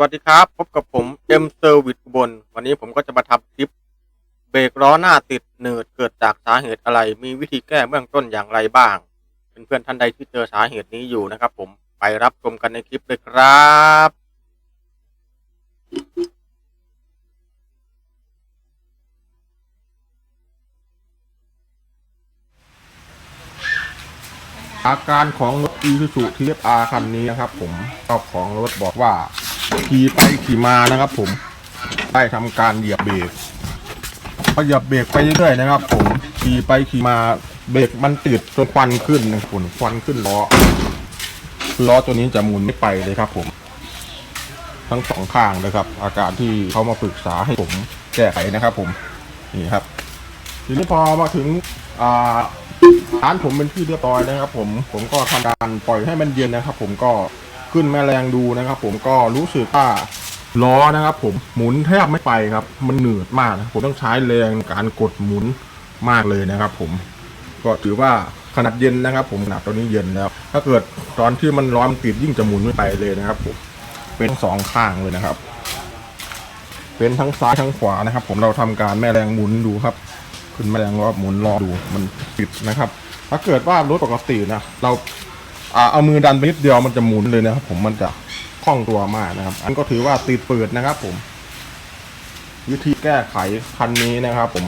วัสดีครับ พบกับผม M Service บลวันนี้ผมก็จะมาทำคลิป เบรกล้อหน้าติดหนืดเกิดจากสาเหตุอะไร มีวิธีแก้เบื้องต้นอย่างไรบ้าง เพื่อนๆท่านใดที่เจอสาเหตุนี้อยู่นะครับผมไปรับชมกันในคลิปเลยครับอาการของรถ Isuzu TFR คันนี้นะครับผมเจ้าของรถบอกว่า ขี่ไปขี่มานะครับผมได้ทำการเหยียบเบรกพอเหยียบเบรกไปเรื่อยๆนะครับ ผมขี่ไปขี่มาเบรกมันติดจนควันขึ้นนะฝุ่นควันขึ้นล้อล้อตัวนี้จะหมุนไม่ไปเลยครับ ผม ทั้งสองข้างเลยครับ อาการที่เขามาปรึกษาให้ผมแก้ไขนะครับ ผมนี่ครับ ทีนี้พอมาถึงอ่าร้านผมเป็นที่เรียบร้อยนะครับ ผมผมก็ทำการปล่อยให้มันเย็นนะครับ ผมก็ ขึ้นแม่แรงดูนะครับ ผมก็รู้สึกว่าล้อนะครับ ผมหมุนแทบไม่ไปครับ มันหนืดมากนะผมต้องใช้แรงการกดหมุนมากเลยนะครับ ผมก็ถือว่าขนาดเย็นนะครับ ผมขนาดตอนนี้เย็นแล้ว ถ้าเกิดตอนที่มันร้อนติดยิ่งจะหมุนไม่ไปเลยนะครับ ผมเป็นสองข้างเลยนะครับ เป็นทั้งซ้ายทั้งขวานะครับ ผมเราทำการแม่แรงหมุนดูครับ ขึ้นแม่แรงว่าหมุนรอดูมันติดนะครับ ถ้าเกิดว่ารถปกตินะเรา อ่าเอามือดันไปนิดเดียวมันจะหมุนเลยนะครับ ผมมันจะคล่องตัวมากนะครับ อันก็ถือว่าติดเปิดนะครับ ผม วิธีแก้ไขคันนี้นะครับ ผม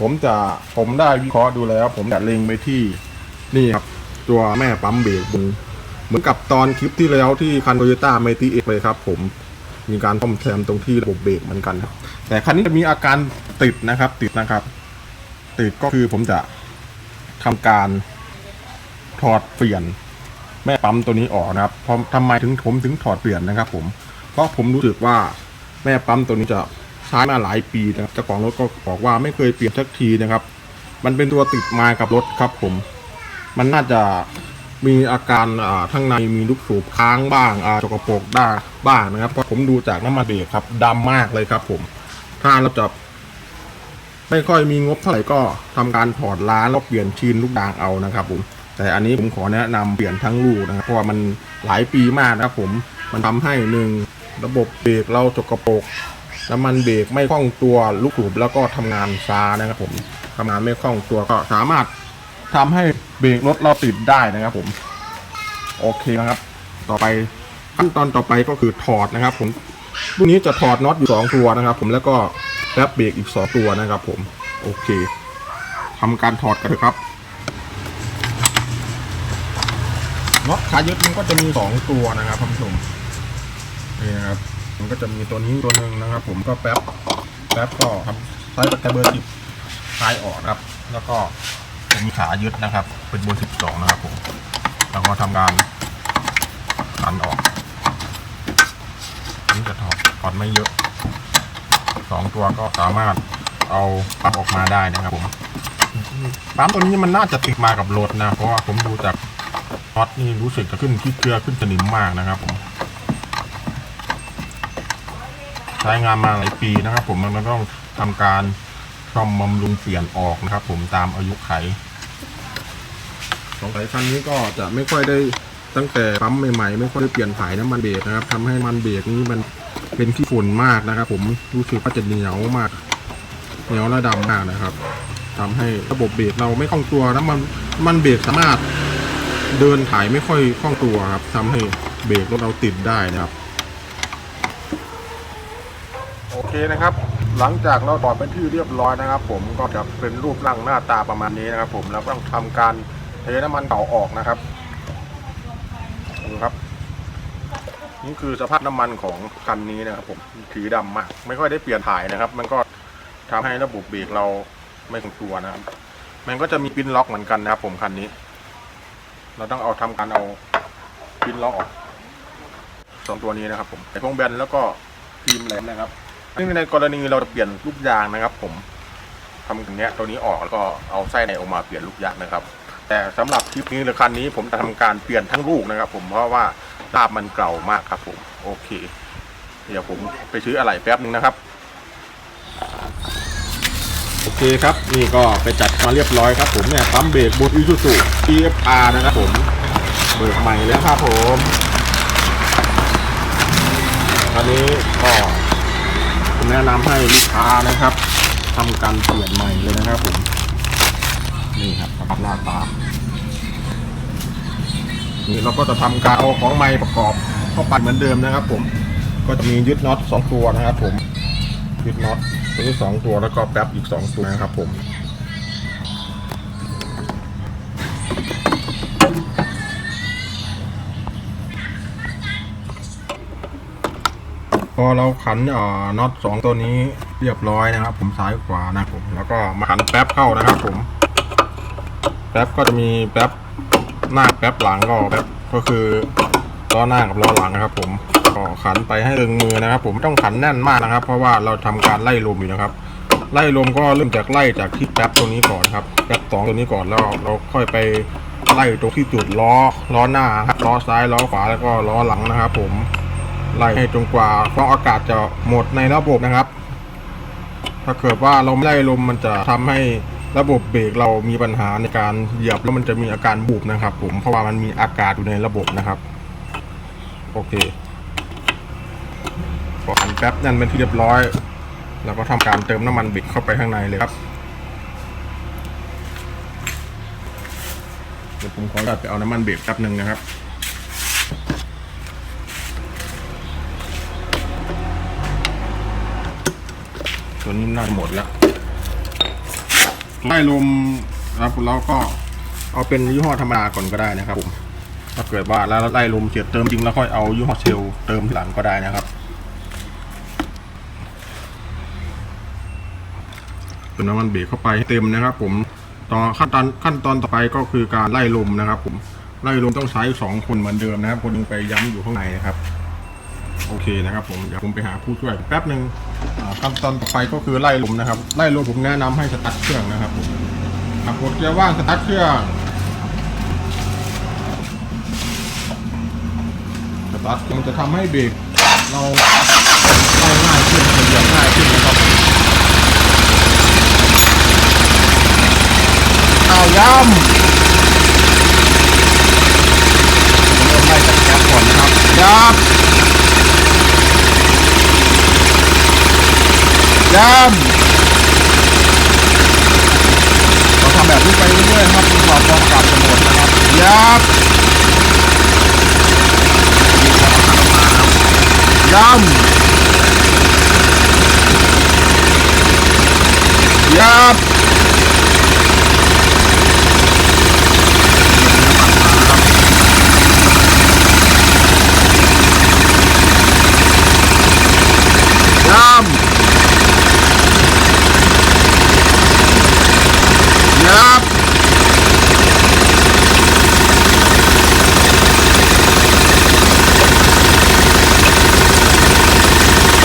ผมจะผมได้วิเคราะห์ดูแล้ว ผมจะเล็งไปที่นี่ครับ ตัวแม่ปั๊มเบรกมือเหมือนกับตอนคลิปที่แล้วที่คันโตโยต้าเมติเอ็กเลยครับ ผมมีการซ่อมแซมตรงที่ระบบเบรกเหมือนกันครับ แต่คันนี้จะมีอาการติดนะครับ ติดนะครับ ติดก็คือผมจะทำการ ถอดเปลี่ยนแม่ปั๊มตัวนี้ออกนะครับเพราะทำไมถึงผมถึงถอดเปลี่ยนนะครับ ผม เพราะผมรู้สึกว่าแม่ปั๊มตัวนี้จะใช้มาหลายปีนะครับเจ้าของรถก็บอกว่าไม่เคยเปลี่ยนสักทีนะครับ มันเป็นตัวติดมากับรถครับ ผม มันน่าจะมีอาการอ่าข้งในมีลูกสูบค้างบ้างอ่าจกระโปรกได้บ้างนะครับเพราะผมดูจากน้ำมันเบรกครับดำมากเลยครับ ผม ถ้าเราจะไม่ค่อยมีงบเท่าไหร่ก็ทำการถอดล้างแล้วเปลี่ยนชีนลูกดางเอานะครับผม แต่อันนี้ผมขอแนะนำเปลี่ยนทั้งลูกนะครับเพราะว่ามันหลายปีมากนะครับผมมันทำให้หนึ่งระบบเบรกเราจกกระปกน้ำมันเบรกไม่คล่องตัวลูกสูบแล้วก็ทำงานช้านะครับผมทำงานไม่คล่องตัวก็สามารถทำให้เบรกรถเราติดได้นะครับผมโอเคนะครับ ต่อไปขั้นตอนต่อไปก็คือถอดนะครับผมรุ่นนี้จะถอดน็อตอยู่สองตัวนะครับ ผมแล้วก็แป๊บเบรกอีกสองตัวนะครับ ผมโอเคทำการถอดกันเถอะครับ น็อตขายึดมันก็จะมีสองตัวนะครับท่านผู้ชมนี่นะครับ มันก็จะมีตัวนี้ตัวหนึ่งนะครับ ผมก็แป๊บแป๊บก็ทำใช้แต่เบอร์สิบคลายออกนะครับ แล้วก็จะมีขายึดนะครับ เป็นเบอร์สิบสองนะครับผมแล้วก็ทำการตันออกนนี่จะถอดถอดไม่เยอะสองตัวก็สามารถเอาปั๊มออกมาได้นะครับผมปั๊มตัวนี้มันน่าจะติดมากับรถนะ เพราะว่าผมดูจาก น็อตนี่รู้สึกจะขึ้นที่เกลือขึ้นสนิมมากนะครับผมใช้งานมาหลายปีนะครับ ผมมันต้องทำการซ่อมบำรุงเปลี่ยนออกนะครับ ผมตามอายุไขสงสัยคันนี้ก็จะไม่ค่อยได้ตั้งแต่ปั๊มใหม่ๆไม่ค่อยได้เปลี่ยนถ่ายน้ำมันเบรกนะครับทำให้มันเบรกนี้มันเป็นขี้ฝุ่นมากนะครับ ผมรู้สึกว่าจะเหนียวมากเหนียวและดำมากนะครับทำให้ระบบเบรกเราไม่คล่องตัวน้ำมันมันเบรกสามารถ เดินถ่ายไม่ค่อยคล่องตัวครับทำให้เบรกรถเราติดได้นะครับ โอเคนะครับ หลังจากเราถอดเป็นที่เรียบร้อยนะครับ ผมก็จะเป็นรูปร่างหน้าตาประมาณนี้นะครับ ผมแล้วก็ต้องทำการเทน้ำมันเก่าออกนะครับดูครับ นี่คือสภาพน้ำมันของคันนี้นะครับ ผมสีดำมากไม่ค่อยได้เปลี่ยนถ่ายนะครับ มันก็ทำให้ระบบเบรกเราไม่คงตัวนะครับ มันก็จะมีปิ้นล็อกเหมือนกันนะครับ ผมคันนี้ เราต้องเอาทำการเอาปิ้นล็อกออกสองตัวนี้นะครับ ผมไอ้พวงแบนแล้วก็ฟิล์มแหลมนะครับซึ่งในกรณีเราจะเปลี่ยนลูกยางนะครับ ผมทำอย่างเงี้ยตัวนี้ออกแล้วก็เอาไส้ในออกมาเปลี่ยนลูกยางนะครับ แต่สำหรับคลิปนี้หรือคันนี้ ผมจะทำการเปลี่ยนทั้งลูกนะครับ ผมเพราะว่าลาบมันเก่ามากครับ ผม โอเค เดี๋ยวผมไปซื้ออะไรแป๊บนึงนะครับ โอเคครับ นี่ก็ไปจัดมาเรียบร้อยครับผมเนี่ยปั๊มเบรกบนอิซูซู TFR นะครับผมเบิกใหม่แล้วครับผมอันนี้ก็ผมแนะนำให้ลูกค้านะครับทำการเปลี่ยนใหม่เลยนะครับผม นี่ครับสภาพหน้าตานี่เราก็จะทำการเอาของไม้ประกอบเข้าไปเหมือนเดิมนะครับผม ก็จะมียึดน็อตสองตัวนะครับผม ยึดน็อตตัวนี้สองตัวแล้วก็แป๊บอีกสองตัวนะครับผมพอเราขันอ่อน็อตสองตัวนี้เรียบร้อยนะครับ ผมซ้ายขวานะผมแล้วก็มาขันแป๊บเข้านะครับผม แป๊บก็จะมีแป๊บหน้าแป๊บหลังก็แป๊บก็คือล้อหน้ากับล้อหลังนะครับผม ก็ขันไปให้ตึงมือนะครับ ผมต้องขันแน่นมากนะครับ เพราะว่าเราทำการไล่ลมอยู่นะครับ ไล่ลมก็เริ่มจากไล่จากที่แป๊บตัวนี้ก่อนครับแป๊บสองตัวนี้ก่อนแล้วเราค่อยไปไล่ตรงที่จุดล้อล้อหน้าครับล้อซ้ายล้อขวาแล้วก็ล้อหลังนะครับ ผมไล่ให้จนกว่าฟองอากาศจะหมดในระบบนะครับ ถ้าเกิดว่าเราไม่ไล่ลมมันจะทำให้ระบบเบรกเรามีปัญหาในการเหยียบแล้วมันจะมีอาการบุบนะครับ ผมเพราะว่ามันมีอากาศอยู่ในระบบนะครับ โอเค แป๊บนั่นเป็นที่เรียบร้อยแล้วก็ทำการเติมน้ำมันเบรกเข้าไปข้างในเลยครับ เดี๋ยวผมขออนุญาตไปเอาน้ำมันเบรกแป๊บหนึ่งนะครับตัวนี้น่าจะหมดแล้วไล่ลมครับเราก็เอาเป็นยี่ห้อธรรมดาก่อนก็ได้นะครับผมถ้าเกิดว่าแล้วไล่ลมเสียเติมจริงแล้วค่อยเอายี่ห้อเชลเติมหลังก็ได้นะครับ เติมน้ำมันเบรกเข้าไปเต็มนะครับ ผมต่อขั้นตอนขั้นตอนต่อไปก็คือการไล่ลมนะครับ ผมไล่ลมต้องใช้สองคนเหมือนเดิมนะครับ คนหนึงไปย้ำอยู่ข้างในนะครับ โอเคนะครับ ผมเดี๋ยวผมไปหาผู้ช่วยแป๊บหนึ่งขั้นตอนต่อไปก็คือไล่ลมนะครับ ไล่ลมผมแนะนำให้สตาร์ทเครื่องนะครับผมหากกดเกียร์ว่างสตาร์ทเครื่องสตาร์ทมันจะทำให้เบรกเราไล่ง่ายขึ้นเหยียบง่ายขึ้นนะครับเอา ย้ำเริ่มไล่จากแก๊สก่อนนะครับย้ำย้ำเราทำแบบนี้ไปเรื่อยๆครับจนกว่าฟองอากาศจะหมดนะครับยับย้ำยับย้ำ ยับ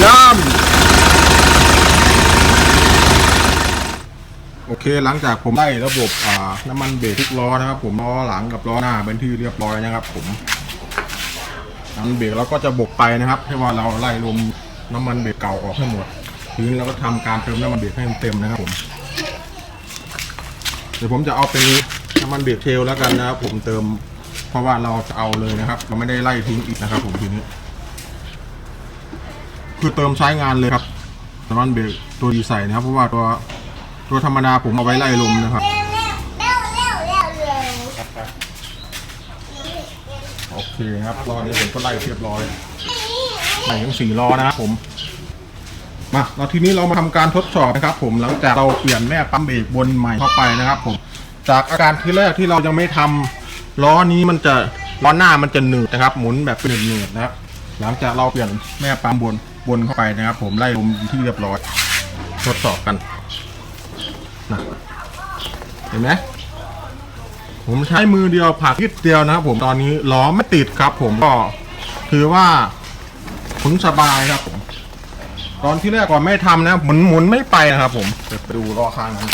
ย้ำโอเค หลังจากผมได้ระบบน้ำมันเบรกทุกล้อนะครับผมล้อหลังกับล้อหน้าเป็นที่เรียบร้อยนะครับ ผมน้ำมันเบรกเราก็จะบกไปนะครับให้ว่าเราไล่ลมน้ำมันเบรกเก่าออกให้หมดทีนี้เราก็ทำการเติมน้ำมันเบรกให้มันเต็มนะครับผมเดี๋ยวผมจะเอาเป็นน้ำมันเบรกเทลแล้วกันนะครับผมเติม เพราะว่าเราจะเอาเลยนะครับ เราไม่ได้ไล่ทิ้งอีกนะครับ ผมทีนี้ คือเติมใช้งานเลยครับน้ำมันเบรกตัวดีใส่นะครับ เพราะว่าตัว ตัวธรรมดาผมเอาไว้ไล่ลมนะครับ โอเคครับรอบนี้ผมก็ไล่เรียบร้อยไล่ทั้งสี่ล้อนะครับผม มาเราทีนี้เรามาทำการทดสอบนะครับ ผมหลังจากเราเปลี่ยนแม่ปั๊มเบรกบนใหม่เข้าไปนะครับ ผม จากอาการที่แรกที่เรายังไม่ทำล้อนี้มันจะล้อหน้ามันจะหนืดนะครับ หมุนแบบเป็นหนืดๆนะครับ หลังจากเราเปลี่ยนแม่ปั๊มบนบนเข้าไปนะครับ ผมไล่ลมที่เรียบร้อย ทดสอบกัน นะเห็นไหมผมใช้มือเดียวผักนิดเดียวนะครับผมตอนนี้ล้อไม่ติดครับ ผมก็ถือว่าหมุนสบายครับ ผม ตอนที่แรกก่อนไม่ทำนะหมุนหมุนไม่ไปนะครับ ผมเดี๋ยวไปดูล้อข้างนั้น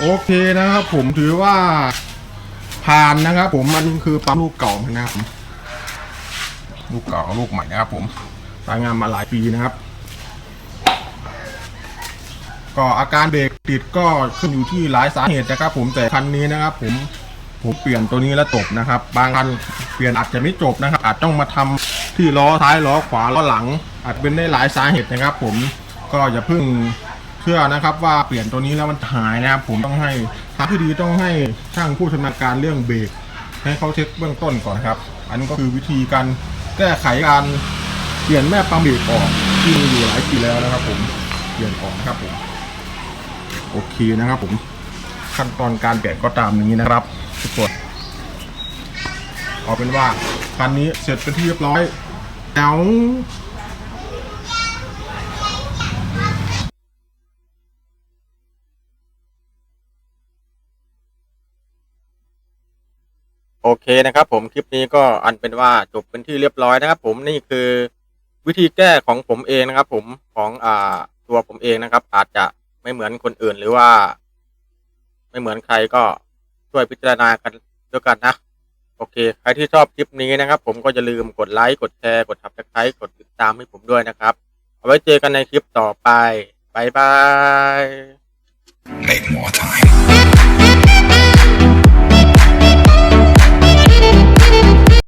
โอเคนะครับ ผมถือว่าผ่านนะครับ ผมมันคือปั๊มลูกเก่านะครับผมลูกเก่าลูกใหม่นะครับผม ใช้งานมาหลายปีนะครับ ก็อาการเบรกติดก็ขึ้นอยู่ที่หลายสาเหตุนะครับ ผมแต่คันนี้นะครับ ผมผมเปลี่ยนตัวนี้แล้วจบนะครับ บางคันเปลี่ยนอาจจะไม่จบนะครับ อาจต้องมาทำที่ล้อท้ายล้อขวาล้อหลัง อาจเป็นได้หลายสาเหตุนะครับ ผมก็อย่าเพิ่งเชื่อนะครับ ว่าเปลี่ยนตัวนี้แล้วมันหายนะครับ ผมต้องให้ทางที่ดีต้องให้ช่างผู้ชำนาญการเรื่องเบรกให้เขาเช็คเบื้องต้นก่อนครับ อันนี้ก็คือวิธีการแก้ไขการ เปลี่ยนแม่ปั๊มเบรกออกที่มีอยู่หลายปีแล้วนะครับ ผมเปลี่ยนออกนะครับผมโอเคนะครับ ผมขั้นตอนการแกะก็ตามนี้นะครับทุกคนเอาเป็นว่าคันนี้เสร็จเป็นที่เรียบร้อยแล้วโอเคนะครับผมคลิปนี้ก็อันเป็นว่าจบเป็นที่เรียบร้อยนะครับ ผมนี่คือ วิธีแก้ของผมเองนะครับผมของอ่าตัวผมเองนะครับ อาจจะไม่เหมือนคนอื่นหรือว่า ไม่เหมือนใครก็ช่วยพิจารณากันด้วยกันนะ โอเค ใครที่ชอบคลิปนี้นะครับ ผมก็อย่าลืมกดไลค์กดแชร์กด subscribe กดติดตามให้ผมด้วยนะครับ เอาไว้เจอกันในคลิปต่อไปบายบาย Make more time.